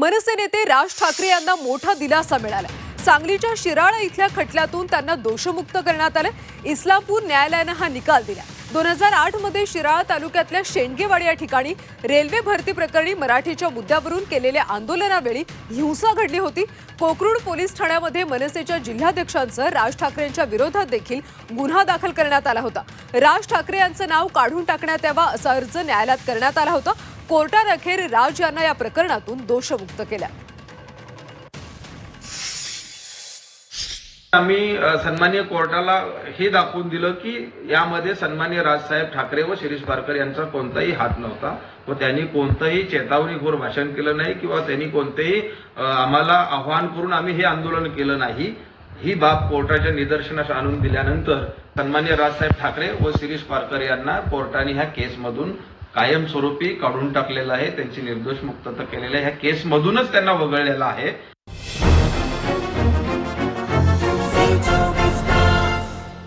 मनसे नेते राज ठाकरे यांना मोठा दिलासा मिळाला. सांगलीच्या शिराळा इथल्या खटल्यातून त्यांना दोषमुक्त करण्यात आलं. इस्लामपूर न्यायालयानं हा निकाल दिला. दोन हजार आठमध्ये शिराळा तालुक्यातल्या शेंडगेवाडी या ठिकाणी रेल्वे भरती प्रकरणी मराठीच्या मुद्द्यावरून केलेल्या आंदोलनावेळी हिंसा घडली होती. कोकरूड पोलीस ठाण्यामध्ये मनसेच्या जिल्हाध्यक्षांचं राज ठाकरेंच्या विरोधात देखील गुन्हा दाखल करण्यात आला होता. राज ठाकरे यांचं नाव काढून टाकण्यात यावा असा अर्ज न्यायालयात करण्यात आला होता. कोर्टानं अखेर राज यांना या प्रकरणातून दोषमुक्त केलं. आम्ही सन्मान्य कोर्टाला हे दाखवून दिलं की यामध्ये सन्मान्य राजसाहेब ठाकरे व शिरीष पारकर यांचा कोणताही हात नव्हता व त्यांनी कोणतंही चेतावणीखोर भाषण केलं नाही किंवा त्यांनी कोणतेही आम्हाला आव्हान करून आम्ही हे आंदोलन केलं नाही. ही बाब कोर्टाच्या निदर्शनास आणून दिल्यानंतर सन्मान्य राजसाहेब ठाकरे व शिरीष पारकर यांना कोर्टाने ह्या केसमधून कायमस्वरूपी काढून टाकलेलं आहे. त्यांची निर्दोष मुक्तता केलेली आहे. ह्या केसमधूनच त्यांना वगळलेलं आहे.